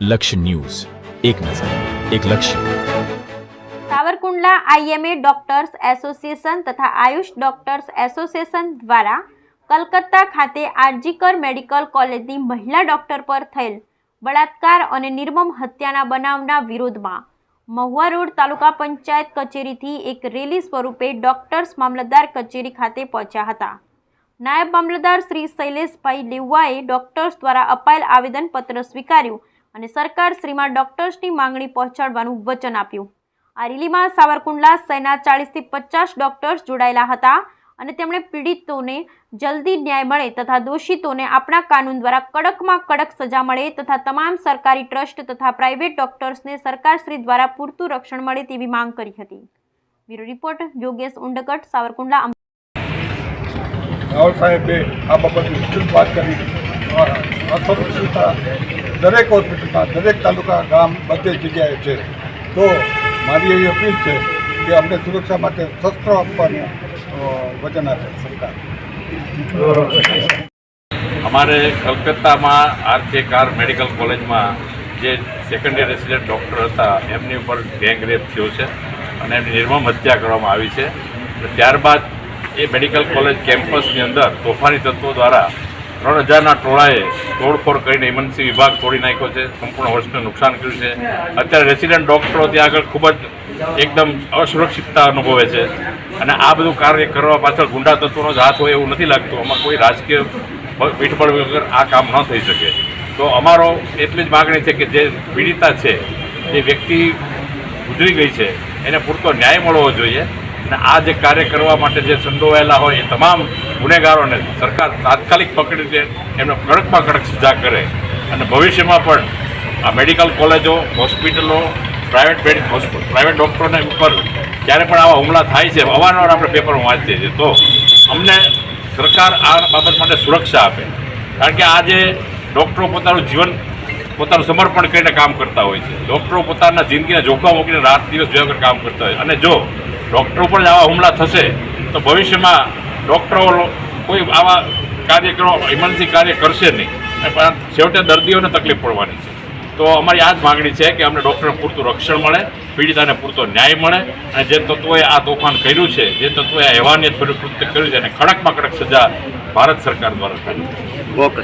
લક્ષ્ય ન્યૂઝ. એક નજર, એક લક્ષ્ય. સાવરકુંડલા આઈએમએ ડોક્ટર્સ એસોસિએશન તથા આયુષ ડોક્ટર્સ એસોસિએશન દ્વારા કલકત્તા ખાતે આરજીકર મેડિકલ કોલેજની મહિલા ડોક્ટર પર થયેલ બળાત્કાર અને નિર્મમ હત્યાના બનાવના વિરોધમાં મહુવા રોડ તાલુકા પંચાયત કચેરીથી એક રેલી સ્વરૂપે ડોક્ટર્સ મામલતદાર કચેરી ખાતે પહોંચ્યા હતા. નાયબ મામલતદાર શ્રી શૈલેષભાઈ લેવાએ ડોક્ટર્સ દ્વારા અપાયેલ આવેદનપત્ર સ્વીકાર્યું અને સરકાર શ્રીમાં ડોક્ટર્સની માંગણી પહોંચાડવાનું વચન આપ્યું. આ રેલીમાં સાવરકુંડલા સૈના ચાળીસથી પચાસ ડોક્ટર્સ જોડાયેલા હતા અને તેમણે પીડિતોને જલ્દી ન્યાય મળે તથા દોષિતોને આપણા કાનૂન દ્વારા કડકમાં કડક સજા મળે તથા તમામ સરકારી ટ્રસ્ટ તથા પ્રાઇવેટ ડોક્ટર્સને સરકારશ્રી દ્વારા પૂરતું રક્ષણ મળે તેવી માંગ કરી હતી. બ્યુરો રિપોર્ટ, યોગેશ ઉંડકટ, સાવરકુંડલા રાવલ સાહેબે આ બાબતે વિસ્તૃત વાત કરી. અ, દરેક હોસ્પિટલમાં દરેક તાલુકા ગામ બધે જગ્યાએ છે. તો મારી એવી અપીલ છે કે અમને સુરક્ષા માટે શસ્ત્રો આપવાનું વચન આપે સરકાર. અમારે કલકત્તામાં આરકેકાર મેડિકલ કોલેજમાં જે સેકન્ડરી રેસિડેન્ટ ડૉક્ટર હતા એમની ઉપર ગેંગ રેપ થયો છે અને એમની નિર્મમ હત્યા કરવામાં આવી છે. ત્યારબાદ એ મેડિકલ કોલેજ કેમ્પસની અંદર તોફાની તત્વો દ્વારા ત્રણ હજારના ટોળાએ તોડફોડ કરીને ઇમરજન્સી વિભાગ તોડી નાખ્યો છે. સંપૂર્ણ વર્ષને નુકસાન કર્યું છે. અત્યારે રેસિડેન્ટ ડૉક્ટરો ત્યાં આગળ ખૂબ જ એકદમ અસુરક્ષિતતા અનુભવે છે. અને આ બધું કાર્ય કરવા પાછળ ગુંડા તત્વોનો જ હાથ હોય એવું નથી લાગતું. આમાં કોઈ રાજકીય પીઠબળ વગર આ કામ ન થઈ શકે. તો અમારો એટલી જ માગણી છે કે જે પીડિતા છે એ વ્યક્તિ ગુજરી ગઈ છે, એને પૂરતો ન્યાય મળવો જોઈએ. અને આ જે કાર્ય કરવા માટે જે સંડોવાયેલા હોય એ તમામ ગુનેગારોને સરકાર તાત્કાલિક પકડી દે એમને કડકમાં કડક સજા કરે. અને ભવિષ્યમાં પણ આ મેડિકલ કોલેજો, હોસ્પિટલો, પ્રાઇવેટ મેડિક પ્રાઇવેટ ડૉક્ટરોને ઉપર જ્યારે પણ આવા હુમલા થાય છે અવારનવાર આપણે પેપરમાં વાંચીએ છીએ. તો અમને સરકાર આ બાબત માટે સુરક્ષા આપે. કારણ કે આજે ડૉક્ટરો પોતાનું જીવન, પોતાનું સમર્પણ કરીને કામ કરતા હોય છે. ડૉક્ટરો પોતાના જિંદગીને જોખમ મૂકીને રાત દિવસ જોયા કામ કરતા હોય અને જો ડૉક્ટરો પર આવા હુમલા થશે, તો ભવિષ્યમાં ડૉક્ટરો કોઈ આવા કાર્યક્રમો ઇમરજન્સી કાર્ય કરશે નહીં. પણ છેવટે દર્દીઓને તકલીફ પડવાની છે. તો અમારી આ જ માગણી છે કે અમને ડૉક્ટરને પૂરતું રક્ષણ મળે, પીડિતાને પૂરતો ન્યાય મળે, અને જે તત્વોએ આ તોફાન કર્યું છે, જે તત્વોએ હેવાનિયત કૃત્ય કર્યું છે અને કડકમાં કડક સજા ભારત સરકાર દ્વારા કરી. ઓકે